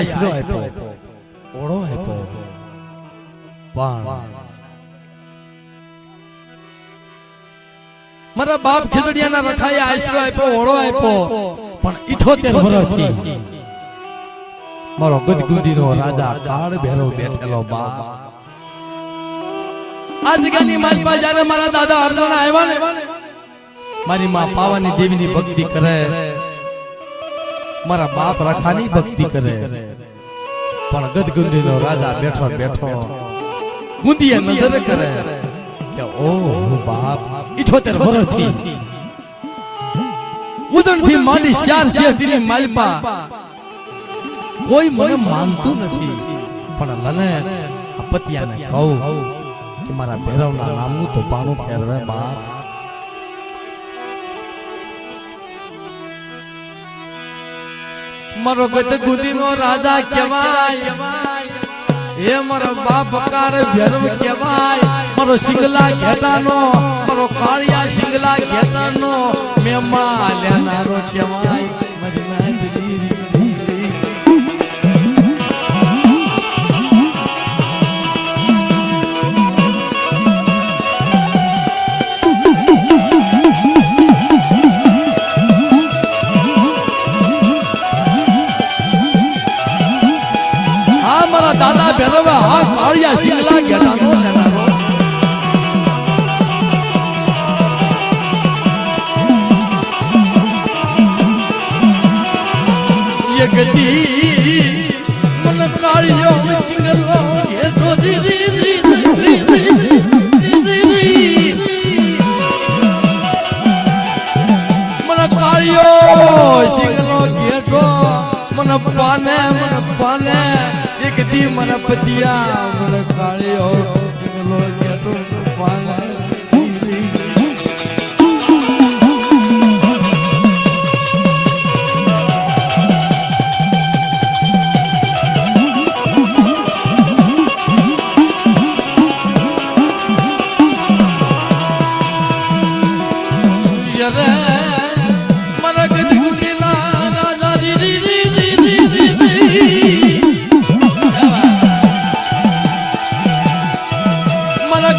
આશરો આપ્યો. ઓળો આપ્યો. પણ મારા બાપ ખીજડીયાના રખાએ આશરો આપ્યો ઓળો આપ્યો. પણ 78 વર્ષથી મારો ગદગુદીનો રાજા કાળ ભેરો બેઠેલો બાપ. આ માલમાં જ્યારે મારા દાદા અર્જુન આવ્યા ને મારી માં પાવાની દેવીની ભક્તિ કરે. મારા બાપ રખાની ભક્તિ કરે. પણ ગદગુંદીનો રાજા બેઠો બેઠો. ગુંદીએ નજર કરે કે ઓ બાપ 78 વર્ષથી. ઉદણથી માંડી ચાર શેઠની માલપા. કોઈ મને માનતું નથી. પણ લને પતિયાને કહું કે મારા ભૈરવના નામનું તો પાનું ફેરવે બાપ. મારો ગદગુદીનો રાજા કહેવાય. હે મારો બાપ કાર ભેરવ કહેવાય. મારો સિંગલા ઘેટાનો, મારો કાળિયા સિંગલા ઘેટાનો મેમા લેનારો કહેવાય. મારી નાદરી જગતી. મન કાળિયો સિંગલો એ તો મન કાળિયો સિંગલો ઘેટો મન પાને મન પાને. એક દી મન પતિયા, મન કાળિયો સિંગલો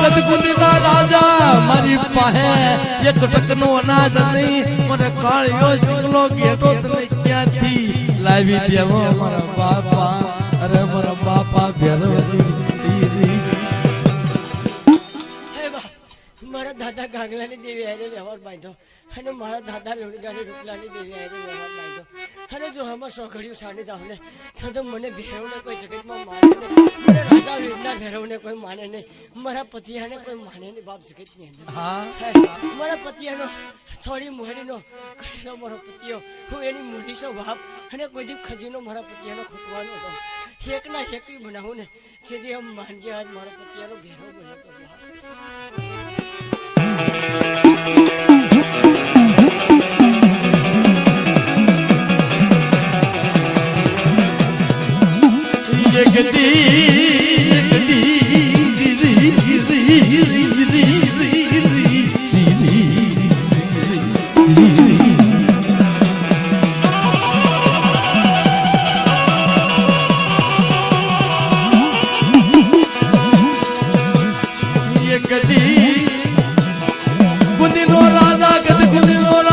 મારા ગદગુદીના રાજા, મારી પાસે એક ટકનો અનાજ નહીં, મને કાળિયો સિંગલો ઘેટો તને ક્યાંથી લાવી દેવો? મારા બાપા, અરે મારા બાપા ભેરવતી મારા દાદા ગાંગલાની દેવી હારે વ્યવહાર બાંધ્યો અને મારા દાદા લોણગાની રૂપલાની દેવી હારે વ્યવહાર બાંધ્યો. અને જો આમાં સોઘડિયું સાડી જાવ ને તો તો મને ભેરવને કોઈ જગતમાં માને નહીં. મને રાજા વીરના ભેરવને કોઈ માને નહીં. મારા પતિયાને કોઈ માને નહીં બાપ જગતની અંદર. મારા પતિયાનો થોડી મોહડીનો કરેલો મારો પતિયો. હું એની મૂડીસો બાપ અને કોઈ દીપ ખજીનો મારા પતિયાનો ખૂટવાનો હતો. એકના એકી બનાવું ને જેથી આમ માનજે આજ મારા પતિયાનો ભેરો બન્યો બાપ. कदी ગદકુંદી નો રાજા ગદકુંદી નો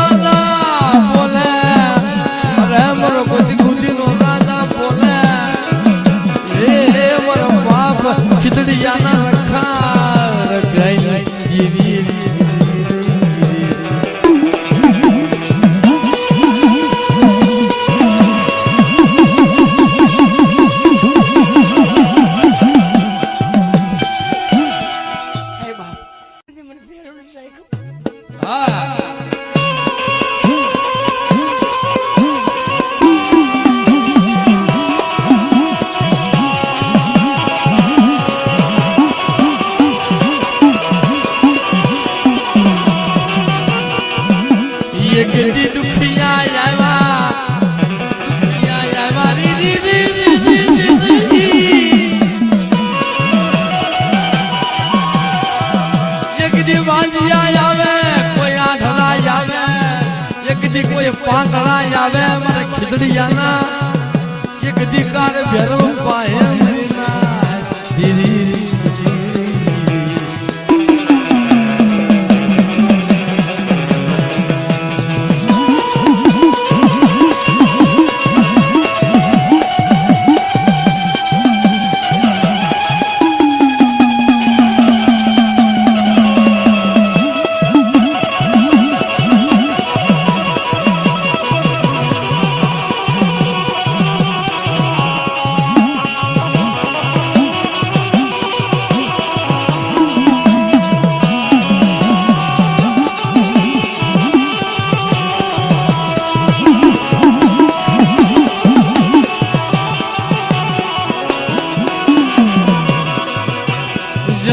જગદીકાર ભેરવ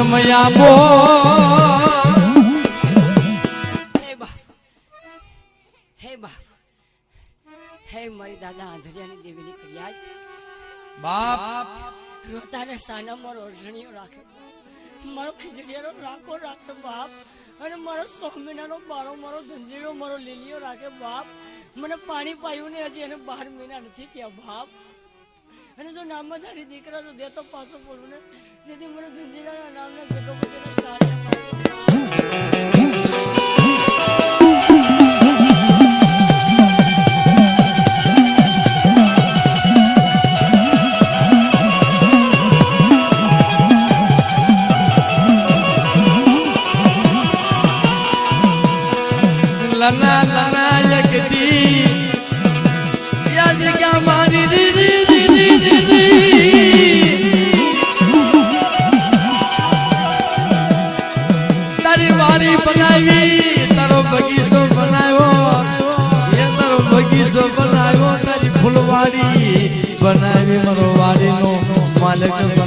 જમયા બો. હે બાપ હે મારી દાદા આંધળિયાની દેવીની ફરિયાદ. બાપ. રોતાને સાનામાં અડચણીઓ રાખે. મારો ખીજડીયાનો રાખો રાખે બાપ. અને મારો સો મહિનાનો બારો મારો ધંજીડો મારો લીલીઓ રાખે બાપ. મને પાણી પાયું ને હજી એને બાર મહિના નથી થયા બાપ. અને જો નામમાં નામધારી દીકરા તો દેતો પાછો પડું ને. જેથી મને ધંજીડાના નામના સગોપતિના સ્ટાર मालिक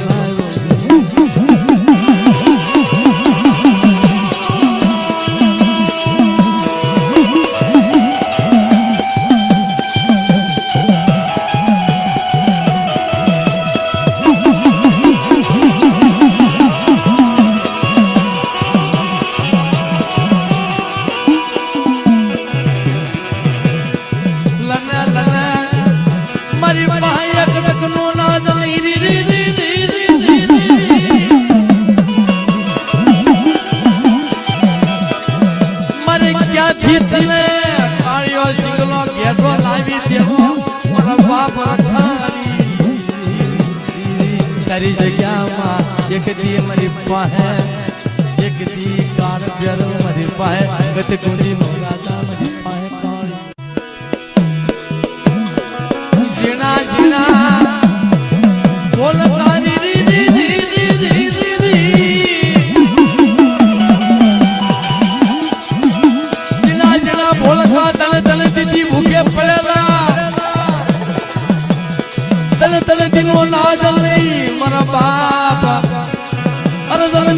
ઘેટો લાવી દેવો. મારા બાપ રખારી. તારી જગ્યામાં એક દી મારી પાસે, એક દી કાર ભેર મારી પાસે, ગત કુંડી નો રાજા મારી કાળિયો જીણા જીણા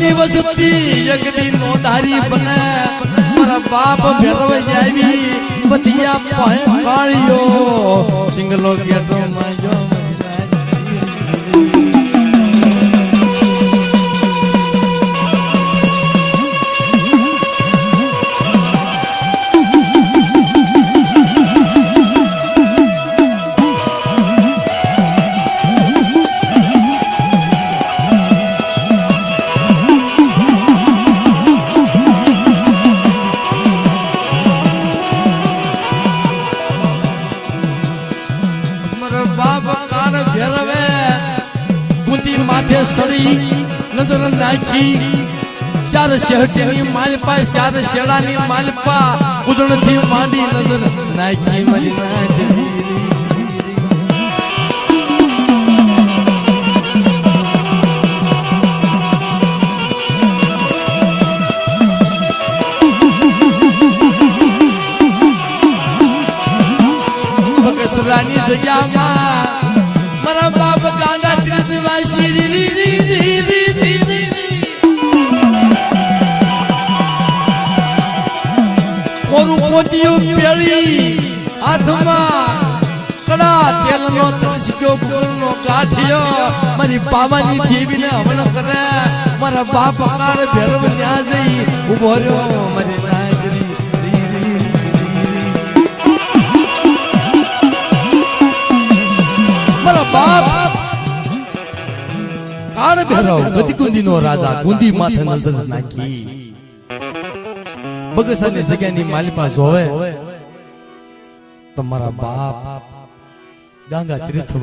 જલની વસતી દિન નો ધારી બને. મારા બાપ ભેરવ જાવી પતિયા પહે કાળિયો. સિંગલો ગેટો માજો. મારો બાપ કાળ ફેરવે બુદ્ધિ માથે સડી નજર નાખી. ચાર શહેરની માલપા, ચાર શેડાની માલપા ઉદણથી માંડી નજર નાખી મારી નાખી. કોરું પોતિયું કડા હાથમાં કડા તેલનો તણસ્યો નો કાઠિયો મારી પાવાની દેવીને હવન કરે મારા બાપ કાળ ભેરવ ન્યા જઈ ઊભો મારી નાગરી રી રી રી રી. મારા બાપ કાળ ભેરવ ગતિકુંદી નો રાજા કુંદી માથે નજર નાખી બગસરાની જગ્યાની માલિપા જોવે તમારા બાપ ગાંગા તીર્થ